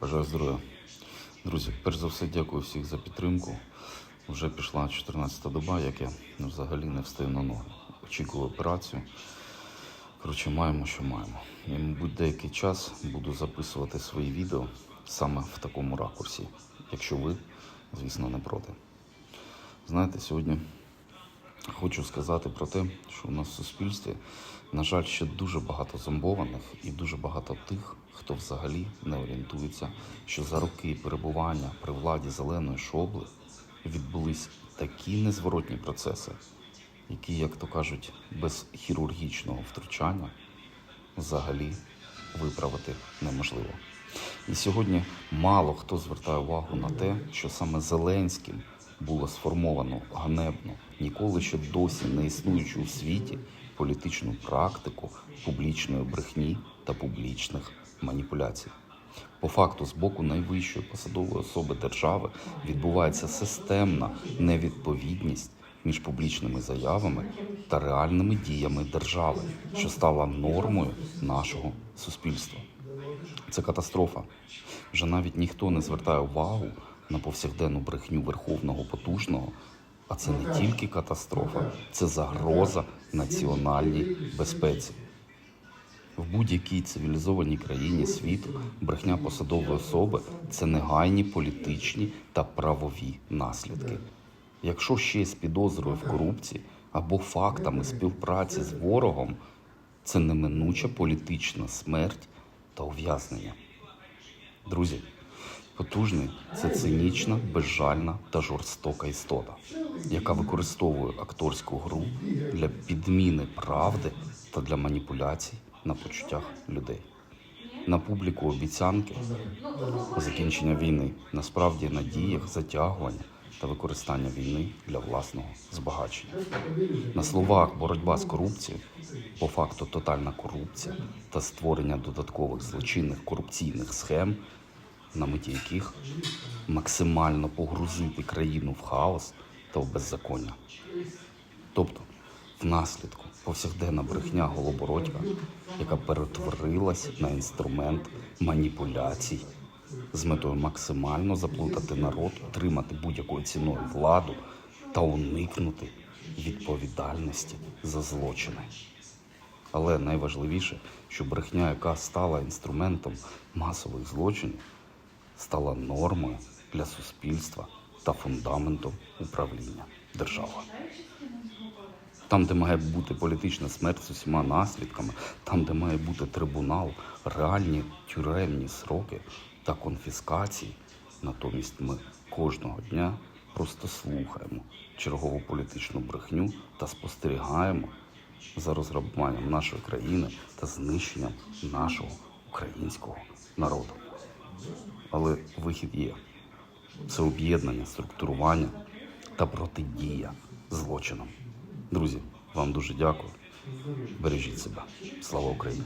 Бажаю здоров'я. Друзі, перш за все, дякую всіх за підтримку. Вже пішла 14-та доба, як я ну, взагалі не встаю на ноги. Очікую операцію. Коротше, маємо, що маємо. І, мабуть, деякий час буду записувати свої відео саме в такому ракурсі, якщо ви, звісно, не проти. Знаєте, сьогодні хочу сказати про те, що у нас в суспільстві, на жаль, ще дуже багато зомбованих і дуже багато тих, хто взагалі не орієнтується, що за роки перебування при владі зеленої шобли відбулись такі незворотні процеси, які, як то кажуть, без хірургічного втручання взагалі виправити неможливо. І сьогодні мало хто звертає увагу на те, що саме Зеленським було сформовано ганебну, ніколи ще досі не існуючу у світі політичну практику публічної брехні та публічних маніпуляцій. По факту, з боку найвищої посадової особи держави відбувається системна невідповідність між публічними заявами та реальними діями держави, що стала нормою нашого суспільства. Це катастрофа. Вже навіть ніхто не звертає увагу на повсякденну брехню верховного потужного. А це не тільки катастрофа, це загроза національній безпеці. В будь-якій цивілізованій країні світу брехня посадової особи це негайні політичні та правові наслідки. Якщо ще з підозрою в корупції або фактами співпраці з ворогом, це неминуча політична смерть та ув'язнення. Друзі, потужний це цинічна, безжальна та жорстока істота, яка використовує акторську гру для підміни правди та для маніпуляцій на почуттях людей. На публіку обіцянки закінчення війни насправді на діях затягування та використання війни для власного збагачення. На словах боротьба з корупцією, по факту тотальна корупція та створення додаткових злочинних корупційних схем, на меті яких максимально погрузити країну в хаос та в беззаконня. Тобто, внаслідку повсякденна брехня голобородька, яка перетворилась на інструмент маніпуляцій з метою максимально заплутати народ, отримати будь-якою ціною владу та уникнути відповідальності за злочини. Але найважливіше, що брехня, яка стала інструментом масових злочинів, стала нормою для суспільства та фундаментом управління державою. Там, де має бути політична смерть з усіма наслідками, там, де має бути трибунал, реальні тюремні сроки та конфіскації, натомість ми кожного дня просто слухаємо чергову політичну брехню та спостерігаємо за розграбуванням нашої країни та знищенням нашого українського народу. Але вихід є. Це об'єднання, структурування та протидія злочинам. Друзі, вам дуже дякую. Бережіть себе. Слава Україні!